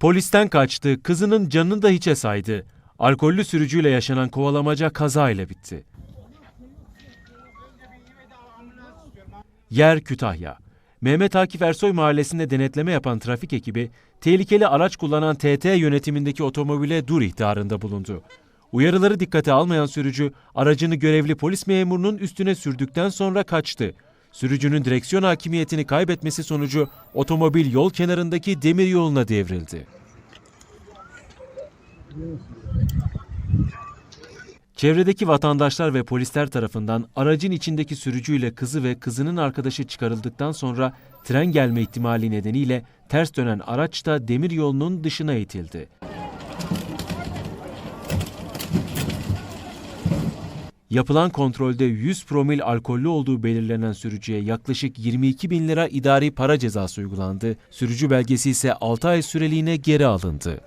Polisten kaçtı, kızının canını da hiçe saydı. Alkollü sürücüyle yaşanan kovalamaca kaza ile bitti. Yer Kütahya. Mehmet Akif Ersoy mahallesinde denetleme yapan trafik ekibi, tehlikeli araç kullanan TT yönetimindeki otomobile dur ihtarında bulundu. Uyarıları dikkate almayan sürücü, aracını görevli polis memurunun üstüne sürdükten sonra kaçtı. Sürücünün direksiyon hakimiyetini kaybetmesi sonucu otomobil yol kenarındaki demir yoluna devrildi. Çevredeki vatandaşlar ve polisler tarafından aracın içindeki sürücüyle kızı ve kızının arkadaşı çıkarıldıktan sonra tren gelme ihtimali nedeniyle ters dönen araç da demir yolunun dışına itildi. Yapılan kontrolde 100 promil alkollü olduğu belirlenen sürücüye yaklaşık 22 bin lira idari para cezası uygulandı. Sürücü belgesi ise 6 ay süreliğine geri alındı.